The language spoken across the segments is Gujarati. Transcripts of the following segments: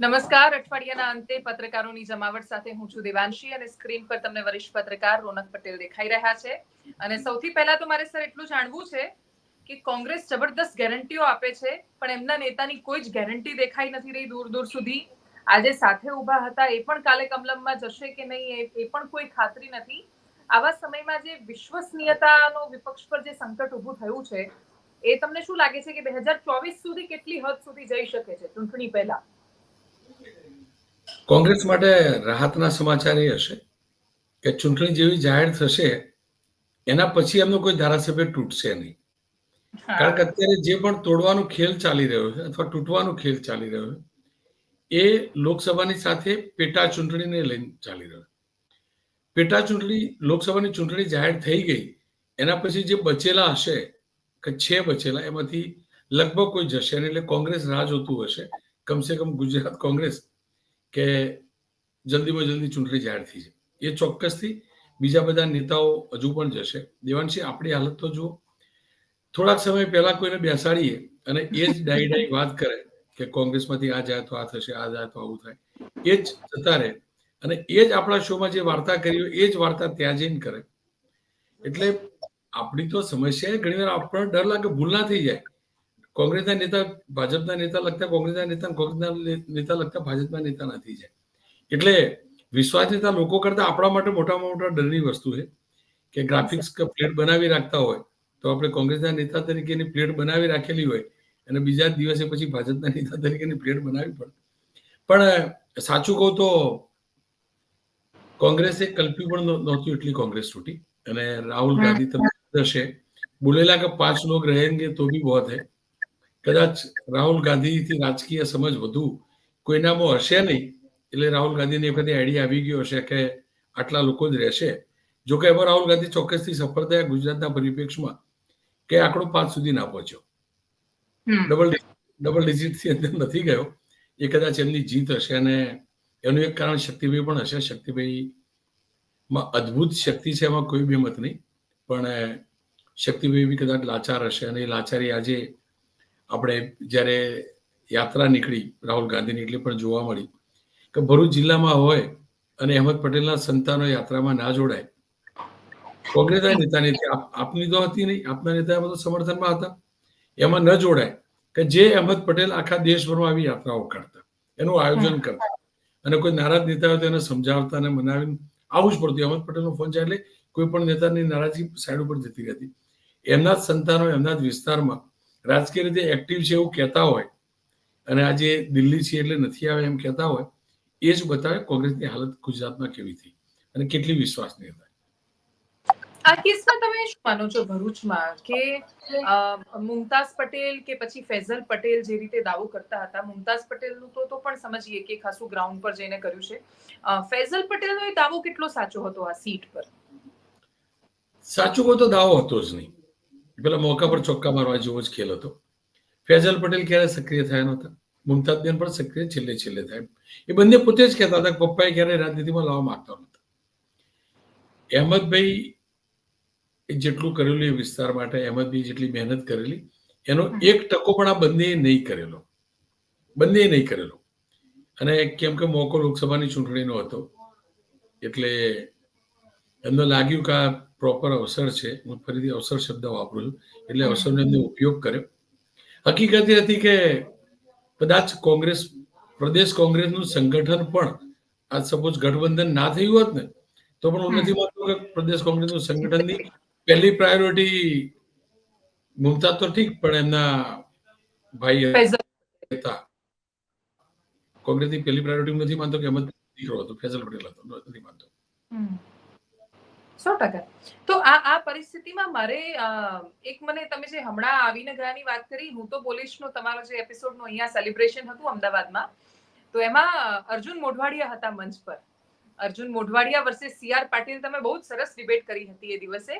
નમસ્કાર, અઠવાડિયાના અંતે પત્રકારોની જમાવટ સાથે હું છું દેવાંશી અને સ્ક્રીન પર તમને વરિષ્ઠ પત્રકાર રોનક પટેલ દેખાઈ રહ્યા છે. અને સૌથી પહેલા તો મારે સર એટલું જાણવું છે કે કોંગ્રેસ જબરદસ્ત ગેરંટીઓ આપે છે, પણ એમના નેતાની કોઈ જ ગેરંટી દેખાઈ નથી રહી દૂર દૂર સુધી. આજે સાથે ઊભા હતા, એ પણ કાલે કમલમમાં જશે કે નહીં, એ પણ કોઈ ખાતરી નથી. આવા સમયમાં જે વિશ્વસનીયતાનો વિપક્ષ પર જે સંકટ ઊભું થયું છે, એ તમને શું લાગે છે કે બે હજાર ચોવીસ સુધી કેટલી હદ સુધી જઈ શકે છે ચૂંટણી પહેલા? કોંગ્રેસ માટે રાહતના સમાચાર એ હશે કે ચૂંટણી જેવી જાહેર થશે એના પછી એમનો કોઈ ધારાસભ્ય તૂટશે નહીં. કારણ કે અત્યારે જે પણ તોડવાનો ખેલ ચાલી રહ્યો છે અથવા તૂટવાનો ખેલ ચાલી રહ્યો છે એ લોકસભાની સાથે પેટા ચૂંટણીને લઈને ચાલી રહ્યો છે. પેટા ચૂંટણી લોકસભાની ચૂંટણી જાહેર થઈ ગઈ એના પછી જે બચેલા હશે કે છે બચેલા એમાંથી લગભગ કોઈ જશે નહીં એટલે કોંગ્રેસ રાહ જોતું હશે. કમસે કમ ગુજરાત કોંગ્રેસ કે જલ્દીમાં જલ્દી ચૂંટણી જાહેર થઈ છે. એ ચોક્કસથી બીજા બધા નેતાઓ હજુ પણ જશે. દેવાંશી, આપણી હાલત તો જુઓ. થોડાક સમય પહેલા કોઈને બેસાડીએ અને એ જ ડાઈ ડાઈ વાત કરે કે કોંગ્રેસમાંથી આ જાય તો આ થશે, આ જાય તો આવું થાય. એ જ જતા રહે અને એ જ આપણા શોમાં જે વાર્તા કરી હોય, એ જ વાર્તા ત્યાં જઈને કરે. એટલે આપણી તો સમસ્યા ઘણીવાર આપણને ડર લાગે, ભૂલ ના થઈ જાય. કોંગ્રેસના નેતા ભાજપના નેતા લગતા કોંગ્રેસના નેતા કોંગ્રેસના નેતા લગતા ભાજપના નેતા નથી છે. એટલે વિશ્વાસનીયતા લોકો કરતા આપણા માટે મોટામાં મોટા ડરની વસ્તુ છે કે ગ્રાફિક્સ પ્લેટ બનાવી રાખતા હોય તો આપણે કોંગ્રેસના નેતા તરીકેની પ્લેટ બનાવી રાખેલી હોય અને બીજા દિવસે પછી ભાજપના નેતા તરીકેની પ્લેટ બનાવી પડે. પણ સાચું કહું તો કોંગ્રેસે કલ્પ્યું પણ નહોતું એટલી કોંગ્રેસ છૂટી અને રાહુલ ગાંધી તમે હશે બોલેલા કે પાંચ લોગ રહેંગે તો બી બહોત હૈ. કદાચ રાહુલ ગાંધીથી રાજકીય સમજ વધુ કોઈનામાં હશે નહીં એટલે રાહુલ ગાંધીને એ વખતે આઈડિયા આવી ગયો હશે કે આટલા લોકો જ રહેશે. જો કે એમાં રાહુલ ગાંધી ચોક્કસથી સફળ થયા ગુજરાતના પરિપ્રેક્ષમાં કે આંકડો પાંચ સુધી ના પહોંચ્યો. ડબલ ડબલ ડિજિટથી અંદર નથી ગયો. એ કદાચ એમની જીત હશે અને એનું એક કારણ શક્તિભાઈ પણ હશે. શક્તિભાઈ માં અદ્ભુત શક્તિ છે એમાં કોઈ બે મત નહીં. પણ શક્તિભાઈ બી કદાચ લાચાર હશે અને એ લાચારી આજે આપણે જ્યારે યાત્રા નીકળી રાહુલ ગાંધીની એટલે પણ જોવા મળી કે ભરૂચ જિલ્લામાં હોય અને અહેમદ પટેલના સંતાનો યાત્રામાં ના જોડાય. કોંગ્રેસના નેતાની આપની તો હતી નહીં આપના નેતા બધું સમર્થનમાં હતા. એમાં ન જોડાય કે જે અહેમદ પટેલ આખા દેશભરમાં આવી યાત્રાઓ કરતા એનું આયોજન કરતા. અને કોઈ નારાજ નેતા હોય તો એને સમજાવતા અને મનાવીને આવું જ પડતું. અહેમદ પટેલનો ફોન છે એટલે કોઈ પણ નેતાની નારાજગી સાઈડ ઉપર જતી રહેતી. એમના જ સંતાનો એમના જ વિસ્તારમાં રાજકીય રીતે એક્ટિવ છે એવું કહેતા હોય અને આજે દિલ્હી છે એટલે નથી આવે એમ કહેતા હોય એ જ બતાવે કોંગ્રેસની હાલત ગુજરાતમાં કેવી થઈ અને કેટલી વિશ્વાસનીય થાય આ કેસમાં તમે શું માનો છો ભરૂચમાં? કે મુમતાઝ પટેલ કે પછી ફૈઝલ પટેલ જે રીતે દાવો કરતા હતા મુમતાઝ પટેલનું તો તો પણ સમજીએ કે ખાસું ગ્રાઉન્ડ પર જઈને કર્યું છે. ફૈઝલ પટેલનો એ દાવો કેટલો સાચો હતો આ સીટ પર? સાચો તો દાવો હતો જ નહીં. પેલા મોકા પર ચોક્કા મારવા જેવો જ ખેલ હતો. ફેઝલ પટેલ ક્યારે સક્રિય થયા નહોતા? મુમતાજબેન પણ સક્રિય છેલ્લે છેલ્લે થાય. એ બંને પોતે જ કહેતા હતા કે પપ્પાએ ક્યારે રાજનીતિમાં લાવવા માંગતા નહોતા. અહેમદભાઈ જેટલું કરેલું એ વિસ્તાર માટે અહેમદભાઈ જેટલી મહેનત કરેલી એનો એક ટકો પણ આ બંને નહીં કરેલો. બંને નહીં કરેલો. અને કેમ કે મોકો લોકસભાની ચૂંટણીનો હતો એટલે એમને લાગ્યું કે આ પ્રોપર અવસર છે. હું ફરીથી અવસર શબ્દ વાપરું છું. એટલે અવસરનો એમને ઉપયોગ કર્યો. હકીકત એ હતી કે કદાચ કોંગ્રેસ પ્રદેશ કોંગ્રેસનું સંગઠન પણ આ સપોઝ ગઠબંધન ના થયું હોત ને તો પણ હું નથી માનતો કે પ્રદેશ કોંગ્રેસનું સંગઠનની પહેલી પ્રાયોરિટી મુમતાજ તો ઠીક પણ એમના ભાઈ હતા. કોંગ્રેસની પહેલી પ્રાયોરિટી નથી માનતો કે અહેમદ દીકરો હતો. ફેઝલ પટેલ હતો. નથી માનતો. સો ટકા. તો આ આ પરિસ્થિતિમાં મારે એક મને તમે જે હમણાં આવીને ગયાની વાત કરી, હું તો બોલીશનો તમારો જે એપિસોડનો અહીંયા સેલિબ્રેશન હતું અમદાવાદમાં, તો એમાં અર્જુન મોઢવાડિયા હતા મંચ પર. Arjun Modhwadia versus C R Patil તમે બહુ જ સરસ ડિબેટ કરી હતી એ દિવસે.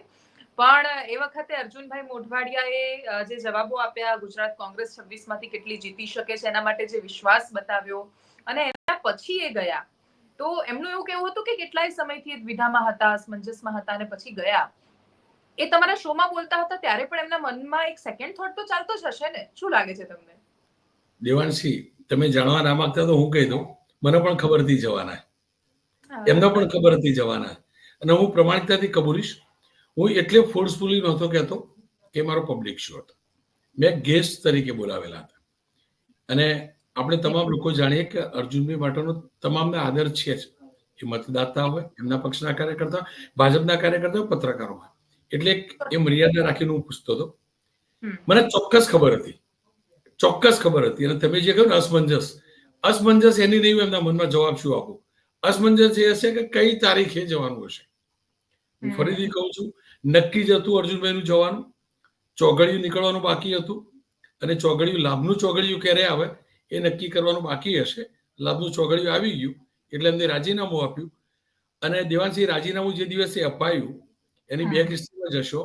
પણ, એ વખતે અર્જુનભાઈ મોઢવાડિયાએ જે જવાબો આપ્યા, ગુજરાત કોંગ્રેસ છવ્વીસમાંથી કેટલી જીતી શકે છે, એના માટે જે વિશ્વાસ બતાવ્યો, અને એના પછી એ ગયા. તો એમનું એવું કેવું હતું કે કેટલાય સમયથી દ્વિધામાં હતા અસમંજસમાં હતા અને પછી ગયા. એ તમારા શોમાં બોલતા હતા ત્યારે પણ એમના મનમાં એક સેકન્ડ થોટ તો ચાલતો જ હશે ને? શું લાગે છે તમને? દેવાંશી તમે જાણવા ના માંગતા તો હું કહી દઉં. મને પણ ખબર હતી જવાના. એમને પણ ખબર હતી જવાના. અને હું પ્રમાણિકતાથી કબૂલીશ. હું એટલે ફોર્સફુલી નહોતો કહેતો કે મારો પબ્લિક શો હતો. મેં ગેસ્ટ તરીકે બોલાવેલા હતા. અને આપણે તમામ લોકો જાણીએ કે અર્જુનભાઈ માટેનો તમામને આદર છે જ. એ મતદાતા હોય એમના પક્ષના કાર્યકર્તા ભાજપના કાર્યકર્તા પત્રકારો હોય. એટલે એ મર્યાદા રાખીને હું પૂછતો હતો. મને ચોક્કસ ખબર હતી. ચોક્કસ ખબર હતી. અને તમે જે કહ્યું અસમંજસ. અસમંજસ એની નહીં એમના મનમાં જવાબ શું આપો? અસમંજસ એ હશે કે કઈ તારીખે જવાનું હશે? હું ફરીથી કહું છું નક્કી જ હતું અર્જુનભાઈનું જવાનું. ચોગડિયું નીકળવાનું બાકી હતું. અને ચોઘડિયું લાભનું ચોગડિયું ક્યારે આવે? એ નક્કી કરવાનું બાકી હશે. લાભનું ચોઘડિયું આવી ગયું એટલે એમને રાજીનામું આપ્યું. અને દેવાનસિંહ રાજીનામું જે દિવસે અપાયું એની બે હમ. કિસ્તીમાં જશો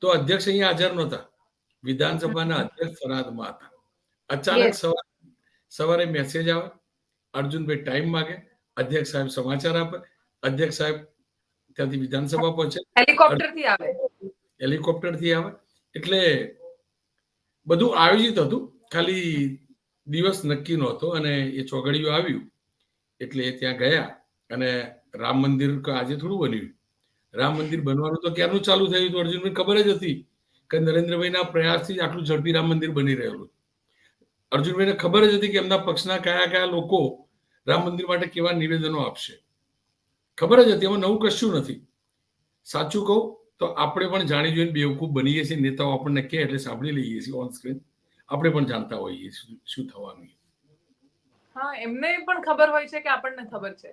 તો અધ્યક્ષ અહીંયા હાજર નહોતા. વિધાનસભાના અધ્યક્ષ ફરાદમાં હતા. અચાનક સવારે સવારે મેસેજ આવે. અર્જુનભાઈ ટાઈમ માગે. અધ્યક્ષ સાહેબ સમાચાર આપે. અધ્યક્ષ સાહેબ ત્યાંથી વિધાનસભા પહોંચે. હેલિકોપ્ટરથી આવે. હેલિકોપ્ટરથી આવે. એટલે બધું આયોજિત હતું. ખાલી દિવસ નક્કી નહોતો અને એ ચોગડિયું આવ્યું. એટલે એ ત્યાં ગયા અને રામ મંદિર આજે થોડું બન્યું. રામ મંદિર બનવાનું તો ક્યારનું ચાલુ થયું હતું અર્જુનભાઈ? ખબર જ હતી કે નરેન્દ્રભાઈના પ્રયાસથી જ આટલું ઝડપી રામ મંદિર બની રહેલું. અર્જુનભાઈને ખબર જ હતી કે એમના પક્ષના કયા કયા લોકો રામ મંદિર માટે કેવા નિવેદનો આપશે. ખબર જ હતી, એમાં નવું કશું નથી. સાચું કહું તો આપણે પણ જાણી જોઈને બેવકૂફ બનીએ છીએ, નેતાઓ આપણને કહે એટલે સાંભળી લઈએ છીએ ઓન સ્ક્રીન આપણે પણ જાણતા હોઈએ શું થવાનું હા, એમને પણ ખબર હોય છે કે આપણને ખબર છે.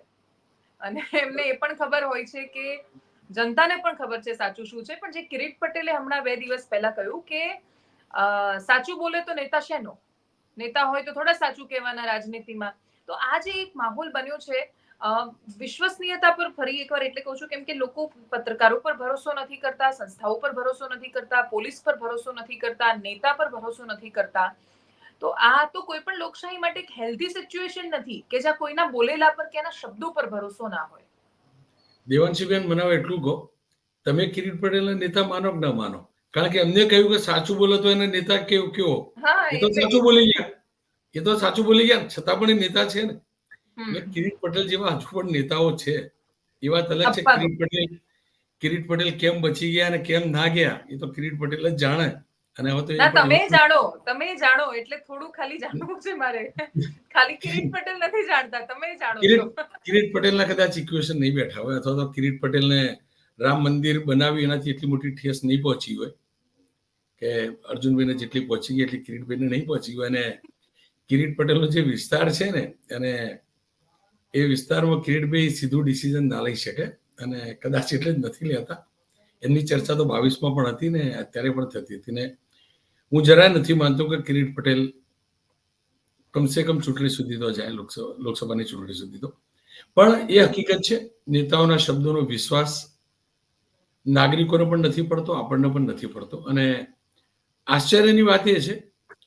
અને એમને એ પણ ખબર હોય છે કે જનતાને પણ ખબર છે સાચું શું છે. પણ જે કિરીટ પટેલે હમણાં બે દિવસ પહેલા કહ્યું કે સાચું બોલે તો નેતા શેનો? નેતા હોય તો થોડા સાચું કહેવાના રાજનીતિમાં. તો આ જે એક માહોલ બન્યો છે વિશ્વસનીયતા પર ફરી એકવાર એટલે કહું છું કેમ કે લોકો પત્રકારો પર ભરોસો નથી કરતા સંસ્થાઓ પર ભરોસો નથી કરતા પોલીસ પર ભરોસો નથી કરતા નેતા પર ભરોસો નથી કરતા. તો આ તો કોઈ પણ લોકશાહી માટે એક હેલ્ધી સિચ્યુએશન નથી કે જ્યાં કોઈના બોલેલા પર કે એના શબ્દો પર ભરોસો ના હોય. દેવાંશીબેન મને એટલું કહો. તમે કિરીટ પટેલના નેતા માનો ના માનો? કારણ કે એમને કહ્યું કે સાચું બોલો તો એને નેતા કેવો કેવો? હા એ તો સાચું બોલી ગયા. એ તો સાચું બોલી ગયા. છતાં પણ એ નેતા છે ને. કિરીટ પટેલ જેવા હજુ પણ નેતાઓ છે એ વાત અલગ છે. કિરીટ પટેલ કિરીટ પટેલ કેમ બચી ગયા અને કેમ ના ગયા એ તો કિરીટ પટેલ જ જાણે. અને હવે તો ના તમે જાણો તમે જાણો એટલે થોડું ખાલી જાણવું છે મારે. ખાલી કિરીટ પટેલ નથી જાણતા તમે જાણો કિરીટ પટેલ ના કદાચ ઇક્વેશન નહીં બેઠા હોય અથવા તો કિરીટ પટેલ ને રામ મંદિર બનાવી એનાથી એટલી મોટી ઠેસ નહીં પહોંચી હોય કે અર્જુનભાઈને જેટલી પહોંચી ગઈ એટલી કિરીટભાઈને નહીં પહોંચી હોય અને કિરીટ પટેલનો જે વિસ્તાર છે ને અને એ વિસ્તારમાં કિરીટભાઈ સીધું ડિસિઝન ના લઈ શકે અને કદાચ એટલે જ નથી લેતા. એમની ચર્ચા તો બાવીસમાં પણ હતી ને અત્યારે પણ થતી હતી ને હું જરાય નથી માનતો કે કિરીટ પટેલ કમસે કમ ચૂંટણી સુધી તો જાય, લોકસભા, લોકસભાની ચૂંટણી સુધી તો. પણ એ હકીકત છે, નેતાઓના શબ્દોનો વિશ્વાસ નાગરિકોને પણ નથી પડતો, આપણને પણ નથી પડતો. અને આશ્ચર્યની વાત એ છે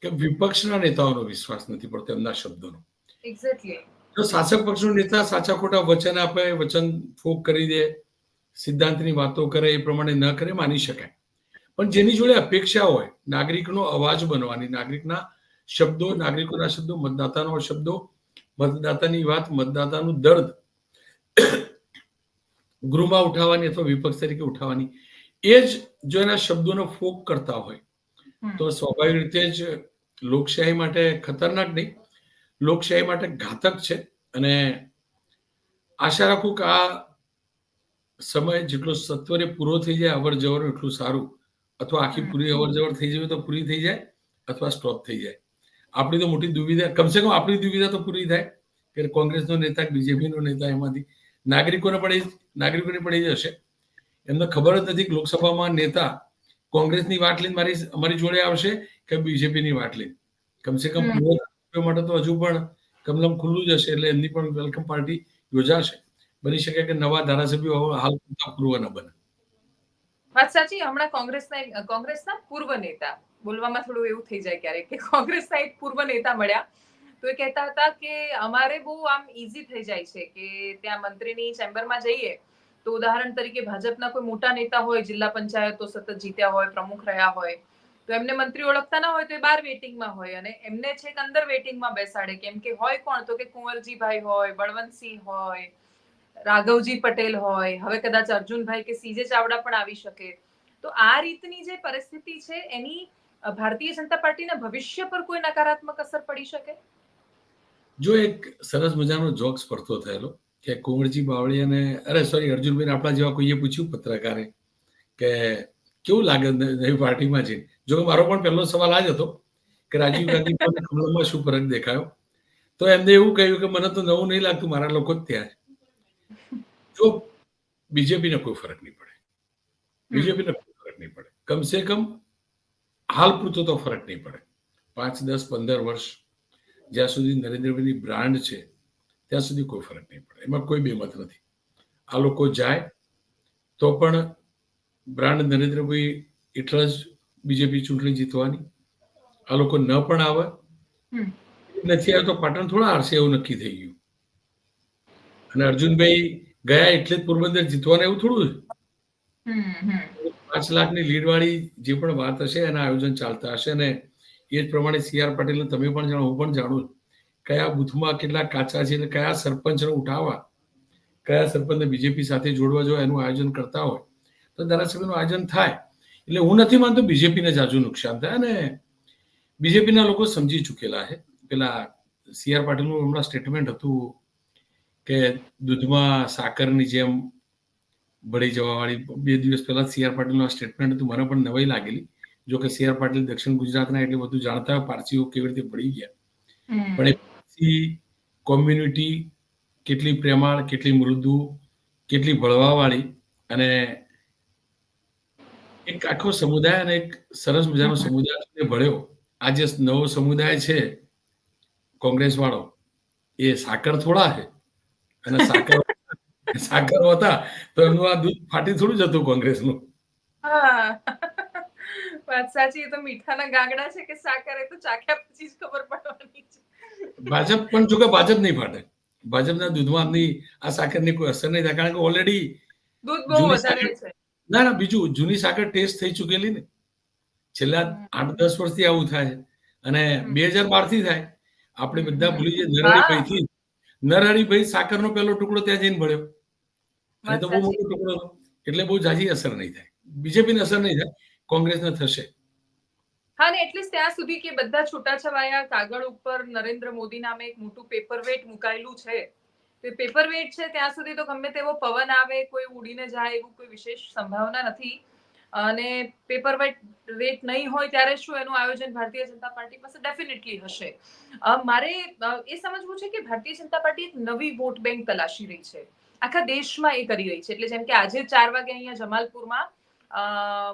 કે વિપક્ષના નેતાઓનો વિશ્વાસ નથી પડતો એમના શબ્દોનો. એક્ઝેક્ટલી જો શાસક પક્ષનો નેતા સાચા ખોટા વચન આપે વચન ફોક કરી દે સિદ્ધાંતની વાતો કરે એ પ્રમાણે ન કરે માની શકાય. પણ જેની જોડે અપેક્ષા હોય નાગરિકનો અવાજ બનવાની નાગરિકના શબ્દો નાગરિકોના શબ્દો મતદાતાનો શબ્દો મતદાતાની વાત મતદાતાનું દર્દ ગૃહમાં ઉઠાવવાની અથવા વિપક્ષ તરીકે ઉઠાવવાની એ જ જો એના શબ્દોનો ફોક કરતા હોય તો સ્વાભાવિક રીતે જ લોકશાહી માટે ખતરનાક નહીં. લોકશાહી માટે ઘાતક છે. અને આશા રાખું કે આ સમય જેટલો સત્વરે પૂરો થઈ જાય અવર જવર એટલું સારું. અથવા આખી પૂરી અવર જવર થઈ જવી તો પૂરી થઈ જાય અથવા સ્ટોપ થઈ જાય. આપણી તો મોટી દુવિધા કમસે કમ આપણી દુવિધા તો પૂરી થાય કે કોંગ્રેસનો નેતા બીજેપીનો નેતા એમાંથી નાગરિકોને પણ એ નાગરિકોને પણ એ જ હશે. એમને ખબર જ નથી કે લોકસભામાં નેતા કોંગ્રેસની વાત લઈને મારી અમારી જોડે આવશે કે બીજેપીની વાત લઈને. કમસે કમ માટે તો હજુ પણ કમલમ ખુલ્લું જ હશે એટલે એમની પણ વેલકમ પાર્ટી યોજાશે. બની શકે કે નવા ધારાસભ્યો હાલ પૂર્વ ન બને. વાત સાચી, હમણાં કોંગ્રેસના કોંગ્રેસના પૂર્વ નેતા, બોલવામાં થોડું એવું થઈ જાય ક્યારેક કે કોંગ્રેસના એક પૂર્વ નેતા મળ્યા. તો એ કહેતા હતા કે અમારે બહુ આમ ઈઝી થઈ જાય છે કે ત્યાં મંત્રીની ચેમ્બરમાં જઈએ તો ઉદાહરણ તરીકે ભાજપના કોઈ મોટા નેતા હોય, જિલ્લા પંચાયતો સતત જીત્યા હોય, પ્રમુખ રહ્યા હોય તો એમને મંત્રી ઓળખતા ના હોય તો એ બહાર વેટિંગમાં હોય અને એમને છેક અંદર વેટિંગમાં બેસાડે કેમ કે હોય કોણ? તો કે કુંવરજીભાઈ હોય, બળવંતસિંહ હોય, રાઘવજી પટેલ હોય, હવે કદાચ અર્જુનભાઈ કે સીજે ચાવડા પણ આવી શકે. તો આ રીતની જે પરિસ્થિતિ છે, એની ભારતીય જનતા પાર્ટીના ભવિષ્ય પર કોઈ નકારાત્મક અસર પડી શકે? જો એક સરસ મજાનો જોક્સ પડતો થયેલો કે કુંવરજી બાવળીયાને અરે સોરી અર્જુનભાઈ આપણા જેવા કોઈએ પૂછ્યું પત્રકારે કે કેવું લાગે નવી પાર્ટીમાં છે જો મારો પણ પહેલો સવાલ આ જ હતો કે રાજીવ ગાંધી પર શું ફરક દેખાયો? તો એમને એવું કહ્યું કે મને તો નવું નહીં લાગતું મારા લોકો જ ત્યાં જો બીજેપીને કોઈ ફરક નહીં પડે. બીજેપીને કોઈ ફરક નહીં પડે. કમસે કમ હાલ પૂરતો તો ફરક નહીં પડે. પાંચ દસ પંદર વર્ષ જ્યાં સુધી નરેન્દ્રભાઈની બ્રાન્ડ છે ત્યાં સુધી કોઈ ફરક નહીં પડે. એમાં કોઈ બેમત નથી. આ લોકો જાય તો પણ બ્રાન્ડ નરેન્દ્રભાઈ એટલા જ બીજેપી ચૂંટણી જીતવાની. આ લોકો ન પણ આવે. નથી આવે તો પાટણ થોડા આરસે એવું નક્કી થઈ ગયું. અને અર્જુનભાઈ ગયા એટલે જ પોરબંદર જીતવાના એવું થોડું પાંચ લાખની લીડ વાળી જે પણ વાત હશે એના આયોજન ચાલતા હશે અને એ જ પ્રમાણે સી આર પાટીલ તમે પણ જાણો હું પણ જાણું. કયા બુથમાં કેટલા કાચા છે અને કયા સરપંચને ઉઠાવવા કયા સરપંચને બીજેપી સાથે જોડવા જો એનું આયોજન કરતા હોય તો ધારાસભ્યનું આયોજન થાય. એટલે હું નથી માનતો બીજેપીને જાજુ નુકસાન થાય અને બીજેપીના લોકો સમજી ચૂકેલા છે. પેલા સી આર પાટીલનું હમણાં સ્ટેટમેન્ટ હતું કે દૂધમાં સાકરની જેમ ભળી જવાવાળી બે દિવસ પહેલાં સી આર પાટીલનું સ્ટેટમેન્ટ હતું. મને પણ નવાઈ લાગેલી. જો કે સી આર પાટીલ દક્ષિણ ગુજરાતના એટલે બધું જાણતા પારસીઓ કેવી રીતે ભળી ગયા. પણ એ પારસી કોમ્યુનિટી કેટલી પ્રેમાળ કેટલી મૃદુ કેટલી ભળવાવાળી અને એક આખો સમુદાય અને એક સરસ મજાનો સમુદાય ભળ્યો આ જે નવો સમુદાય છે કોંગ્રેસ વાળો એ સાકર થોડા છે. અને સાકર સાકર હતા તો એમનું આ દૂધ ફાટી થોડું જતું કોંગ્રેસનું. વાત સાચી એ તો મીઠાના ગાંગડા છે કે સાકર એ તો ચાખ્યા પછી જ ખબર પડવાની છે. ભાજપ પણ જો કે ભાજપ નહીં ફાટે. ભાજપના દૂધમાં આમની આ સાકરની કોઈ અસર નહીં થાય. કારણ કે ઓલરેડી દૂધ બહુ વધારે છે. ના ના બીજું જૂની સાકર ટેસ્ટ થઈ ચૂકેલી ને. છેલ્લા આઠ દસ વર્ષથી આવું થાય. અને બે હજાર બારથી થાય. આપણે બધા ભૂલી જઈએ નરહરિભાઈ થી નરહરિભાઈ સાકરનો પહેલો ટુકડો ત્યાં જઈને ભળ્યો. અને તો બહુ મોટો ટુકડો એટલે બહુ જાજી અસર નહીં થાય. બીજેપીને અસર નહીં થાય. કોંગ્રેસને થશે. હા ને એટલે ત્યાં સુધી કે બધા છૂટાછવાયા કાગળ ઉપર નરેન્દ્ર મોદી નામે એક મોટું પેપરવેટ મુકાયેલું છે. તો પેપરવેટ છે, ત્યાં સુધી તો ગમે તેવો પવન આવે, કોઈ ઉડીને જાય એવું કોઈ વિશેષ સંભાવના નથી. અને પેપર વેટ વેટ નહીં હોય ત્યારે શું એનું આયોજન ભારતીય જનતા પાર્ટી પાસે ડેફિનેટલી હશે. મારે એ સમજવું છે કે ભારતીય જનતા પાર્ટી એક નવી વોટ બેંક તલાશી રહી છે. આખા દેશમાં એ કરી રહી છે. એટલે જેમ કે આજે ચાર વાગે અહીંયા જમાલપુરમાં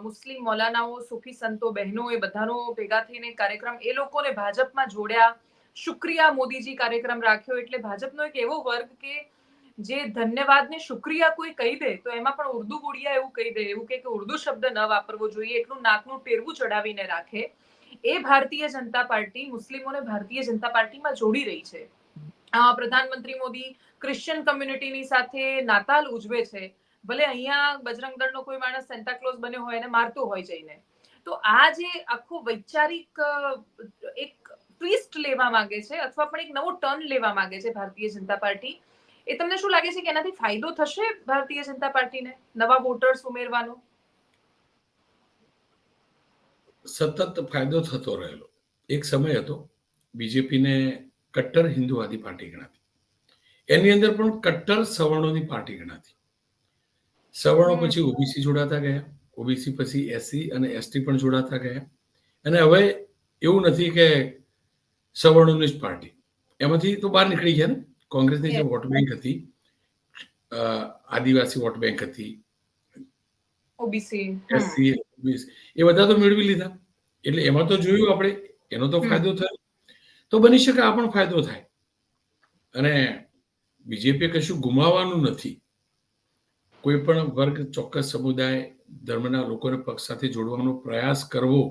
મુસ્લિમ મૌલાનાઓ, સુફી સંતો બહેનો એ બધાનો ભેગા થઈને કાર્યક્રમ, એ લોકોને ભાજપમાં જોડ્યા. શુક્રિયા મોદીજી કાર્યક્રમ રાખ્યો. એટલે ભાજપનો એક એવો વર્ગ કે જે ધન્યવાદને શુક્રિયા કોઈ કહી દે, તો એમાં પણ ઉર્દુ ગુડિયા એવું કહી દે, એવું કે ઉર્દુ શબ્દ ન વાપરવો જોઈએ, એટલું નાકનું ટેરવું ચડાવીને રાખે. એ ભારતીય જનતા પાર્ટી મુસ્લિમોને ભારતીય જનતા પાર્ટીમાં જોડી રહી છે. પ્રધાનમંત્રી મોદી ક્રિશ્ચિયન કમ્યુનિટીની સાથે નાતાલ ઉજવે છે. ભલે અહીંયા બજરંગ દળનો કોઈ માણસ સેન્ટાક્લોઝ બન્યો હોય એને મારતો હોય જઈને. તો આ જે આખું વૈચારિક એક ટ્વિસ્ટ લેવા માંગે છે અથવા પણ એક નવો ટર્ન લેવા માંગે છે ભારતીય જનતા પાર્ટી. એ તમને શું લાગે છે કે એનાથી ફાયદો થશે ભારતીય જનતા પાર્ટીને નવા વોટર્સ ઉમેરવાનો? સતત ફાયદો થતો રહેલો. એક સમય હતો બીજેપીને કટ્ટર હિન્દુવાદી પાર્ટી ગણાતી. એની અંદર પણ કટ્ટર સવર્ણોની પાર્ટી ગણાતી. સવર્ણો પછી ઓબીસી જોડાતા ગયા. ઓબીસી પછી એસસી અને એસટી પણ જોડાતા ગયા. અને હવે એવું નથી કે સવર્ણોની જ પાર્ટી. એમાંથી તો બહાર નીકળી ગયા ને? કોંગ્રેસની જે વોટ બેંક હતી આદિવાસી વોટ બેંક હતી ઓબીસી. એસસી એ બધા તો મેળવી લીધા. એટલે એમાં તો જોયું આપણે એનો તો ફાયદો થયો. તો બની શકે આ પણ ફાયદો થાય. અને બીજેપી કશું ગુમાવવાનું નથી. કોઈ પણ વર્ગ ચોક્કસ સમુદાય ધર્મના લોકોને પક્ષ સાથે જોડવાનો પ્રયાસ કરવો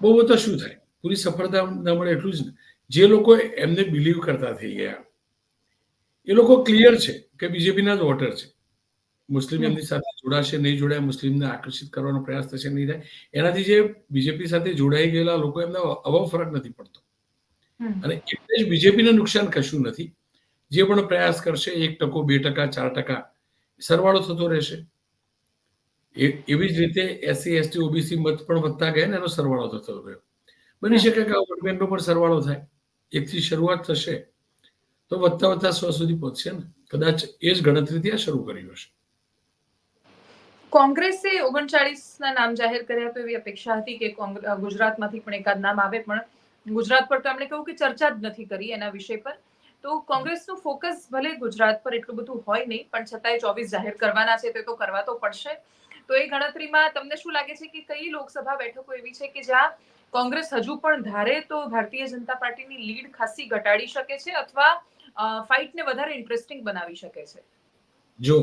બહુ બધા શું થાય? પૂરી સફળતા ના મળે એટલું જ ને. જે લોકો એમને બિલીવ કરતા થઈ ગયા. એ લોકો ક્લિયર છે કે બીજેપીના જ વોટર છે. મુસ્લિમ એમની સાથે જોડાશે નહીં જોડાય મુસ્લિમને આકર્ષિત કરવાનો પ્રયાસ થશે નહીં થાય. એનાથી જે બીજેપી સાથે જોડાઈ ગયેલા લોકો એમને અભાવ ફરક નથી પડતો. અને એટલે જ બીજેપીને નુકસાન કશું નથી. જે પણ પ્રયાસ કરશે એક ટકો બે ટકા ચાર ટકા સરવાળો થતો રહેશે. એ- એવી જ રીતે એસસી એસટી ઓબીસી મત પણ વધતા ગયા ને એનો સરવાળો થતો ગયો. બની શકે કે આ પણ સરવાળો થાય. એકથી શરૂઆત થશે તો વધતા વધતા સો સુધી પહોંચશે ને. કદાચ એ જ ગણતરીથી આ શરૂ કરી હશે. કોંગ્રેસે ઓગણચાળીસ ના નામ જાહેર કર્યા તો એવી અપેક્ષા હતી કે ગુજરાતમાંથી પણ એકાદ નામ આવે પણ ગુજરાત પર તો એમણે કહ્યું કે ચર્ચા જ નથી કરી એના વિષય પર. તો કોંગ્રેસનું ફોકસ ભલે ગુજરાત પર એટલું બધું હોય નહીં પણ છતાંય ચોવીસ જાહેર કરવાના છે તે તો કરવા તો પડશે. તો એ ગણતરીમાં તમને શું લાગે છે કે કઈ લોકસભા બેઠકો એવી છે કે જ્યાં કોંગ્રેસ હજુ પણ ધારે તો ભારતીય જનતા પાર્ટીની લીડ ખાસી ઘટાડી શકે છે અથવા ફાઇટને વધારે ઇન્ટરેસ્ટિંગ બનાવી શકે છે? જો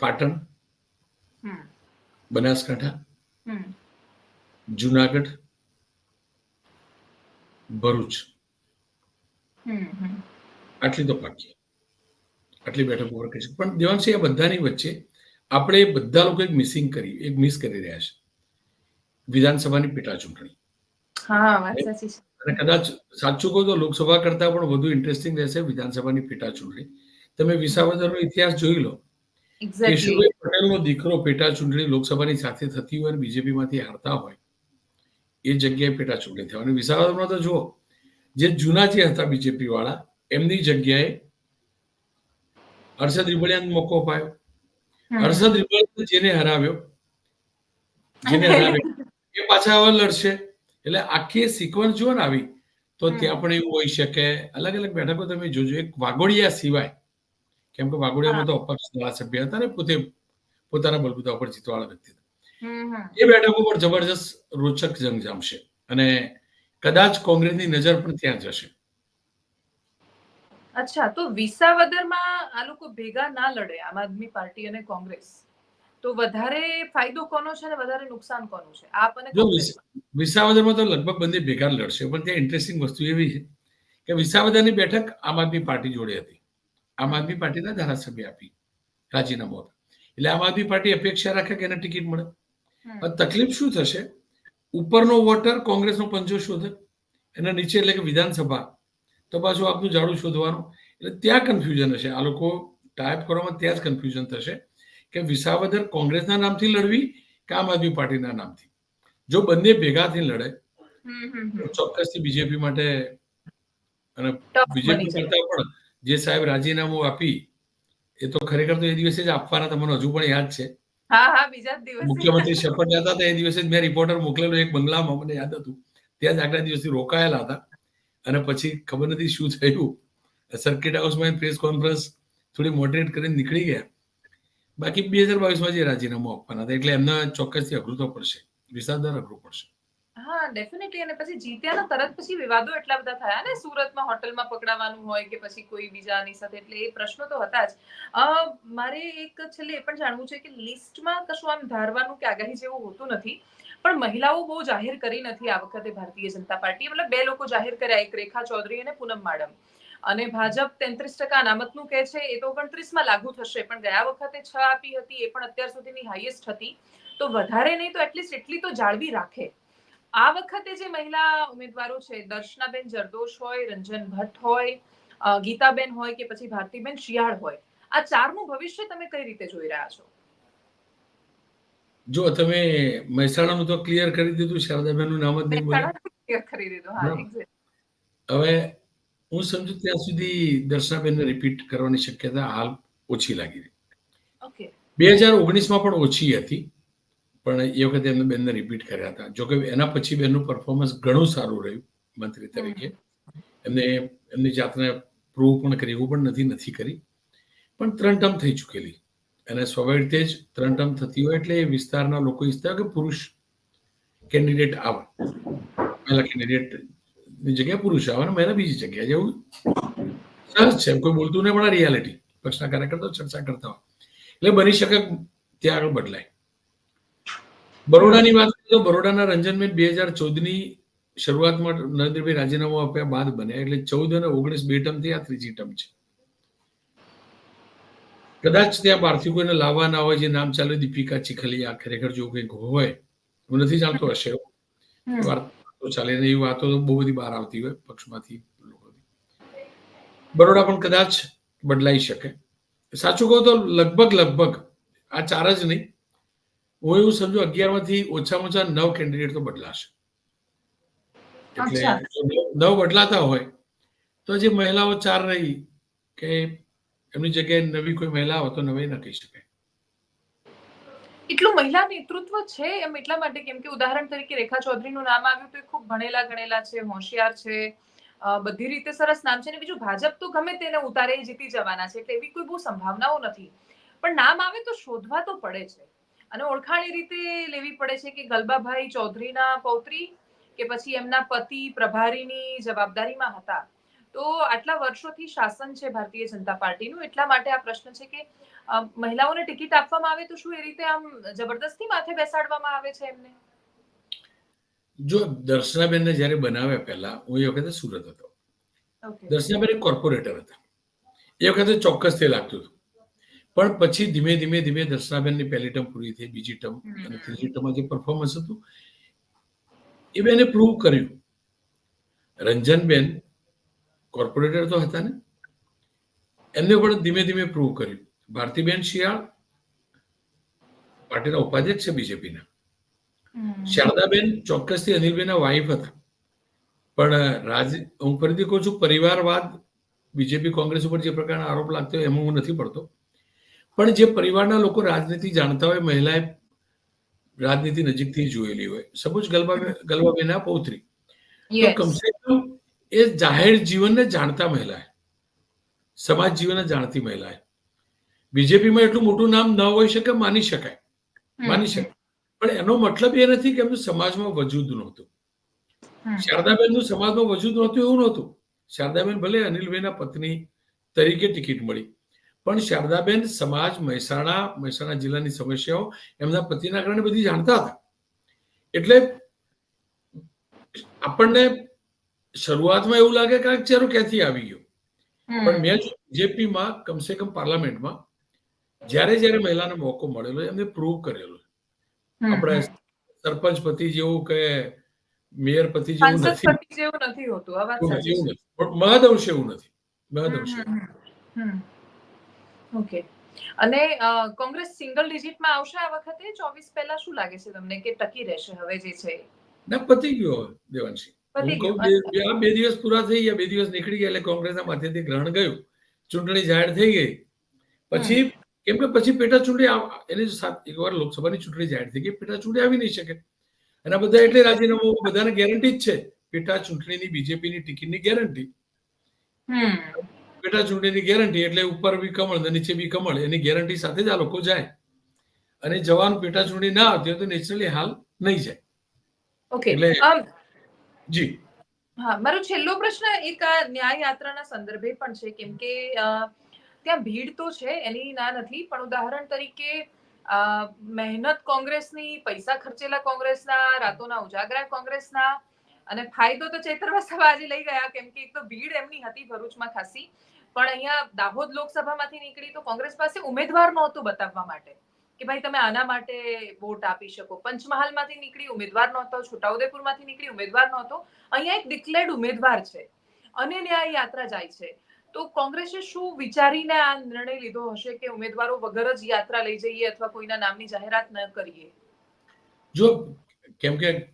પાટણ બનાસકાંઠા જુનાગઢ ભરૂચ. આટલી તો પાકી આટલી બેઠક કહી શકું. પણ દેવાંશી આ બધાની વચ્ચે આપણે બધા લોકો એક મિસિંગ કરી એક મિસ કરી રહ્યા છે. વિધાનસભાની પેટા ચૂંટણી અને કદાચ સાચું કહું તો લોકસભા કરતા પણ વધુ ઇન્ટરેસ્ટિંગ રહેશે વિધાનસભાની પેટા ચૂંટણી તમે વિસાવદરનો ઇતિહાસ જોઈ લો. કેશુભાઈ પટેલનો દીકરો પેટા ચૂંટણી લોકસભાની સાથે થતી હોય અને બીજેપીમાંથી હારતા હોય એ જગ્યાએ પેટા ચૂંટણી થયા. અને વિસાવદરમાં તો જુઓ જે જૂના જે હતા બીજેપી વાળા એમની જગ્યાએ હર્ષદ રીબડિયાને મોકો અપાયો. હર્ષદ રીબડિયા જેને હરાવ્યો જેને હરાવ્યો. એ પાછા હવે લડશે. એટલે આખી સિક્વન્સ જુઓ ને આવી તો ત્યાં પણ એવું હોઈ શકે. અલગ અલગ બેઠકો તમે જોજો. એક વાઘોડિયા સિવાય કેમ કે વાઘોડિયામાં તો અપક્ષ ધારાસભ્ય હતા ને પોતે પોતાના બલબૂતા ઉપર જીતવાળા વ્યક્તિ હતા. એ બેઠકો પર જબરજસ્ત રોચક જંગ જામશે. અને કદાચ કોંગ્રેસની નજર પણ ત્યાં જશે. અચ્છા તો વિસાવદરમાં આ લોકો ભેગા ના લડે આમ આદમી પાર્ટી અને કોંગ્રેસ? તો વધારે ફાયદો કોનો છે અને વધારે નુકસાન કોનું છે? આપ અને વિસાવદરમાં તો લગભગ બંને ભેગા લડશે પણ ત્યાં ઇન્ટરેસ્ટિંગ વસ્તુ એવી છે કે વિસાવદરની બેઠક આમ આદમી પાર્ટી જોડે હતી. આમ આદમી પાર્ટીના ધારાસભ્ય આપી રાજીનામું હતા એટલે આમ આદમી પાર્ટી અપેક્ષા રાખે કે એને ટિકિટ મળે. તકલીફ શું થશે? ઉપરનો વોટર કોંગ્રેસનો પંજો શોધે એના નીચે એટલે કે વિધાનસભા તો પાછું આપનું ઝાડું શોધવાનું. એટલે ત્યાં કન્ફ્યુઝન હશે. આ લોકો ટાઈપ કરવામાં ત્યાં જ કન્ફ્યુઝન થશે. કે વિસાવદર કોંગ્રેસના નામથી લડવી કે આમ આદમી પાર્ટીના નામથી? જો બંને લડે હમ, હમ. તો ચોક્કસથી બીજેપી માટે અને બીજેપી કરતા પણ જે સાહેબ રાજીનામું આપી એ તો ખરેખર તો એ દિવસે જ આપવાના તમને હજુ પણ યાદ છે? મુખ્યમંત્રી શપથ લેતા હતા એ દિવસે જ મેં રિપોર્ટર મોકલેલો એક બંગલામાં મને યાદ હતું. ત્યાં જ આગલા દિવસથી રોકાયેલા હતા. અને પછી ખબર નથી શું થયું. સર્કિટ હાઉસમાં પ્રેસ કોન્ફરન્સ થોડી મોડરેટ કરીને નીકળી ગયા. બાકી બે હજાર બાવીસમાં જે રાજીનામું આપવાના હતા, એટલે એમના ચોક્કસથી અઘરું તો પડશે. વિસાદર અઘરું પડશે. હા ડેફિનેટલી અને પછી જીત્યાના તરત પછી વિવાદો એટલા બધા થયા ને, સુરતમાં હોટલમાં પકડાવાનું હોય કે પછી કોઈ બીજાની સાથે, એટલે એ પ્રશ્નો તો હતા જ. મારે એક છેલ્લે એ પણ જાણવું છે કે લિસ્ટમાં કશું આમ ધારવાનું કે આગાહી જેવું હોતું નથી, પણ મહિલાઓ બહુ જાહેર કરી નથી આ વખતે ભારતીય જનતા પાર્ટી મતલબ બે લોકો જાહેર કર્યા, એક રેખા ચૌધરી અને પૂનમ માડમ. અને ભાજપ તેત્રીસ ટકા અનામતનું કહે છે એ તો ઓગણત્રીસમાં લાગુ થશે પણ ગયા વખતે છ આપી હતી એ પણ અત્યાર સુધીની હાઈએસ્ટ હતી. તો વધારે નહીં તો એટલીસ્ટ એટલી તો જાળવી રાખે. આ વખતે જે મહિલા ઉમેદવારો છે દર્શનાબેન જરદોશ હોય રંજન ભટ્ટ હોય ગીતાબેન હોય કે પછી ભારતીબેન શિયાળ હોય આ ચારનું ભવિષ્ય તમે કઈ રીતે જોઈ રહ્યા છો? જો તમે મહેસાણાનું તો ક્લિયર કરી દીધું શારદાબેનનું નામ જ નહીં બોલ્યા મહેસાણા કરી દીધું હા હા. હવે હું સમજુ ત્યાં સુધી દર્શનાબેનને રિપીટ કરવાની શક્યતા હાલ ઓછી લાગી રહી. બે હજાર ઓગણીસમાં પણ ઓછી હતી પણ એ વખતે એમને બેનને રિપીટ કર્યા હતા. જોકે એના પછી બેનનું પરફોર્મન્સ ઘણું સારું રહ્યું મંત્રી તરીકે. એમને એમની જાતને પ્રૂવ પણ કરી એવું પણ નથી નથી કરી. પણ ત્રણ ટર્મ થઈ ચૂકેલી. અને સ્વાભાવિક રીતે જ ત્રણ ટર્મ થતી હોય એટલે એ વિસ્તારના લોકો ઈચ્છતા કે પુરુષ કેન્ડિડેટ આવે. પહેલા કેન્ડિડેટ જગ્યાએ પુરુષ આવે અને મહિલા બીજી જગ્યાએ જવું. સહજ છે. કોઈ બોલતું નહીં પણ રિયાલિટી પક્ષના કાર્યકર્તાઓ ચર્ચા કરતા હોય. એટલે બની શકે ત્યાં આગળ બદલાય. બરોડાની વાત કરીએ તો બરોડાના રંજનબેન બે હજાર ચૌદની શરૂઆતમાં નરેન્દ્રભાઈ રાજીનામું આપ્યા બાદ બન્યા. એટલે ચૌદ અને ઓગણીસ બે ટર્મથી આ ત્રીજી ટર્મ છે. કદાચ ત્યાં બહારથી કોઈને લાવવા ના હોય જે નામ ચાલે દીપિકા ચીખલિયા ખરેખર જો કંઈક હોય હું નથી જાણતો હશે. વાર્તાઓ ચાલે ને એવી વાતો તો બહુ બધી બહાર આવતી હોય પક્ષમાંથી લોકોની. બરોડા પણ કદાચ બદલાઈ શકે. સાચું કહું તો લગભગ લગભગ આ ચાર જ નહીં. હું એવું સમજુ અગિયારમાંથી ઓછામાં ઓછા નવ કેન્ડિડેટ તો બદલાશે. એટલે નવ- નવ બદલાતા હોય તો જે મહિલાઓ ચાર રહી કે એમની જગ્યાએ નવી કોઈ મહિલા હોય તો નવી ના કહી શકાય. એટલું મહિલા નેતૃત્વ છે એમ એટલા માટે કેમ કે ઉદાહરણ તરીકે રેખા ચૌધરીનું નામ આવ્યું તો એ ખૂબ ભણેલા ગણેલા છે, હોશિયાર છે બધી રીતે સરસ નામ છે ને બીજું ભાજપ તો ગમે તેને ઉતારે જીતી જવાના છે એટલે એવી કોઈ બહુ સંભાવનાઓ નથી. પણ નામ આવે તો શોધવા તો પડે છે. અને ઓળખાણ એ રીતે લેવી પડે છે કે ગલબાભાઈ ચૌધરીના પૌત્રી કે પછી એમના પતિ પ્રભારીની જવાબદારીમાં હતા. તો આટલા વર્ષોથી શાસન છે ભારતીય જનતા પાર્ટીનું. એટલા માટે આ પ્રશ્ન છે કે મહિલાઓને ટિકિટ આપવામાં આવે તો શું એ રીતે આમ જબરદસ્તી માથે બેસાડવામાં આવે છે એમને? જો દર્શનાબેનને જ્યારે બનાવ્યા પહેલા હું એ વખતે સુરત હતો. દર્શનાબેન એક કોર્પોરેટર હતા. એ વખતે ચોક્કસ તે લાગતું હતું. પણ પછી ધીમે ધીમે ધીમે દર્શનાબેનની પહેલી ટર્મ પૂરી થઈ બીજી ટર્મ અને ત્રીજી ટર્મમાં જે પરફોર્મન્સ હતું એ બેને પ્રૂવ કર્યું. રંજનબેન કોર્પોરેટર તો હતા ને? એમને પણ ધીમે ધીમે પ્રૂવ કર્યું. ભારતીબેન શિયાળ પાર્ટીના ઉપાધ્યક્ષ છે બીજેપીના. શારદાબેન ચોક્કસથી અનિલબેનના વાઇફ હતા. પણ રાજ હું ફરીથી કહું છું પરિવારવાદ બીજેપી કોંગ્રેસ ઉપર જે પ્રકારના આરોપ લાગતો હોય એમાં હું નથી પડતો. પણ જે પરિવારના લોકો રાજનીતિ જાણતા હોય મહિલાએ રાજનીતિ નજીકથી જોયેલી હોય. સપોઝ ગલબા ગલબાબેનના પૌત્રી. તો કમસે કમ એ જાહેર જીવનને જાણતા મહિલા સમાજ જીવનને જાણતી મહિલા બીજેપીમાં એટલું મોટું નામ ન હોઈ શકે માની શકાય. માની શકાય. પણ એનો મતલબ એ નથી કે એમનું સમાજમાં વજૂદ નહોતું. શારદાબેનનું સમાજમાં વજૂદ નહોતું એવું નહોતું. શારદાબેન ભલે અનિલભાઈના પત્ની તરીકે ટિકિટ મળી પણ શારદાબેન સમાજ મહેસાણા મહેસાણા જિલ્લાની સમસ્યાઓ એમના પતિના કારણે બધી જાણતા હતા. એટલે આપણને શરૂઆતમાં એવું લાગે કે ચહેરો ક્યાંથી આવી ગયો. પણ મેં બીજેપીમાં કમસે કમ પાર્લામેન્ટમાં જ્યારે જ્યારે મહિલાને મોકો મળેલો એમને પ્રૂવ કરેલો. આપણે સરપંચ પતિ જેવું કે મેયર પતિ જેવું નથી. હોતું પણ મહદઅંશે એવું નથી. મહદઅંશે. ઓકે અને કોંગ્રેસ સિંગલ ડિજિટમાં આવશે આ વખતે? ચોવીસ પહેલા શું લાગે છે તમને કે ટકી રહેશે હવે જે છે? ના પતી ગયો દેવાંશી. બે- દિવસ પૂરા થઈ ગયા બે દિવસ નીકળી ગયા એટલે કોંગ્રેસના માથેથી ગ્રહણ ગયું. ચૂંટણી જાહેર થઈ ગઈ. પછી કેમ કે પછી પેટા ચૂંટણી એની એકવાર લોકસભાની ચૂંટણી જાહેર થઈ ગઈ પેટા ચૂંટણી આવી નહીં શકે. અને બધા એટલે રાજીનામું બધાને ગેરંટી જ છે. પેટા ચૂંટણીની બીજેપીની ટિકિટની ગેરંટી પેટા ચૂંટણીની ગેરંટી એટલે ઉપર બી કમળ અને નીચે બી કમળ એની ગેરંટી સાથે જ આ લોકો જાય. અને જવાનું પેટા ચૂંટણી ના આવતી હોય તો નેચરલી હાલ નહીં જાય. ઓકે એટલે- જી. હા, મારો છેલ્લો પ્રશ્ન એક આ ન્યાય યાત્રાના સંદર્ભે પણ છે, કેમ કે ત્યાં ભીડ તો છે, એની ના નથી, પણ ઉદાહરણ તરીકે મહેનત કોંગ્રેસની, પૈસા ખર્ચેલા કોંગ્રેસના, રાતોના ઉજાગરા કોંગ્રેસના, અને ફાયદો તો ચૈત્ર વસાવા આજે લઈ ગયા, કેમ કે એક તો ભીડ એમની હતી ભરૂચમાં ખાસી, પણ અહીંયા દાહોદ લોકસભામાંથી નીકળી તો કોંગ્રેસ પાસે ઉમેદવાર નહોતું બતાવવા માટે. કે ભાઈ તમે આના માટે વોટ આપી શકો. પંચમહાલમાંથી નીકળી ઉમેદવાર નહોતો, છોટાઉદેપુરમાંથી નીકળી ઉમેદવાર નહોતો. અહીંયા એક ડિક્લેર્ડ ઉમેદવાર છે. અને ન્યાય યાત્રા જાય છે. તો કોંગ્રેસે શું વિચારીને આ નિર્ણય લીધો હશે કે ઉમેદવારો વગર જ યાત્રા લઈ જઈએ અથવા કોઈના નામની જાહેરાત ન કરીએ? જો કેમ કે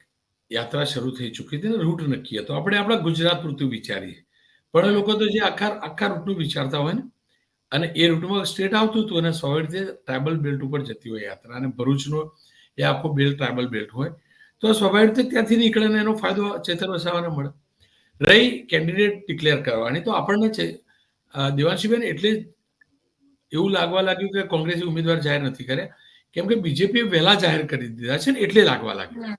યાત્રા શરૂ થઈ ચૂકી હતી ને રૂટ નક્કી હતો. આપણે આપણા ગુજરાત પૂરતું વિચારીએ. પણ લોકો તો જે આખા આખા રૂટનું વિચારતા હોય ને અને એ રૂટમાં સ્ટેટ આવતું હતું અને સવારે ટ્રાઇબલ બેલ્ટ ઉપર જતી હોય યાત્રા અને ભરૂચનો એ આખો બેલ્ટ ટ્રાઇબલ બેલ્ટ હોય. તો સ્વાભાવિક રીતે ત્યાંથી નીકળે ને એનો ફાયદો ચેતર વસાવાને મળે. રહી કેન્ડિડેટ ડિક્લેર કરવાની. તો આપણને છે દેવાંશીબેન એટલે એવું લાગવા લાગ્યું કે કોંગ્રેસી ઉમેદવાર જાહેર નથી કર્યા. કેમ કે બીજેપીએ વહેલા જાહેર કરી દીધા છે ને એટલે લાગવા લાગ્યું.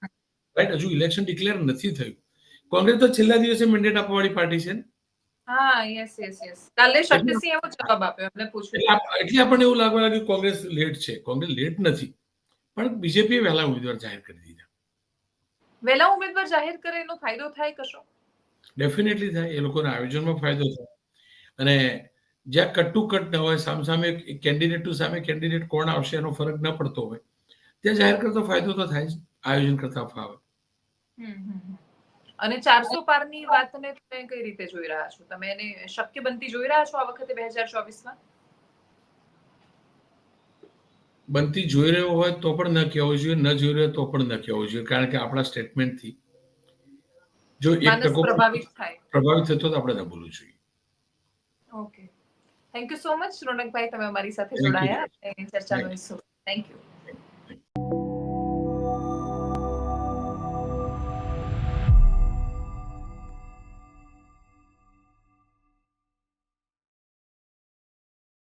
રાઈટ હજુ ઇલેક્શન ડિક્લેર નથી થયું. કોંગ્રેસ તો છેલ્લા દિવસે મેન્ડેટ આપવાવાળી પાર્ટી છે ને. હા યસ યસ યસ કાલે શક્તિસિંહ એવો જવાબ આપ્યો એમને પૂછ્યું. એટલે આપણને એવું લાગવા લાગ્યું કોંગ્રેસ લેટ છે. કોંગ્રેસ લેટ નથી. પણ બીજેપીએ વહેલા ઉમેદવાર જાહેર કરી દીધા. વહેલા ઉમેદવાર જાહેર કરે એનો ફાયદો થાય કશો? ડેફિનેટલી થાય. એ લોકોના આયોજનમાં ફાયદો થાય. અને જ્યાં કટ ટુ કટ ન હોય સામસામે કેન્ડિડેટ ટુ સામે કેન્ડિડેટ કોણ આવશે એનો ફરક ન પડતો હોય ત્યાં જાહેર કરતો ફાયદો તો થાય જ. આયોજન કરતા ફાવે. હમ, હમ. અને ચારસો પારની વાતને તમે કઈ રીતે જોઈ રહ્યા છો? તમે એને શક્ય બનતી જોઈ રહ્યા છો આ વખતે બે હજાર ચોવીસમાં? બનતી જોઈ રહ્યો હોય તો પણ ન કહેવું જોઈએ ન જોઈ રહ્યો તો પણ ન કહેવું જોઈએ કારણ કે આપણા સ્ટેટમેન્ટથી જો એક ટકો પ્રભાવિત થાય. પ્રભાવિત થતો તો આપણે ન બોલવું જોઈએ. Okay. Thank you so much રોનકભાઈ તમે અમારી સાથે જોડાયા અને ચર્ચાનો હિસ્સો થેન્ક યુ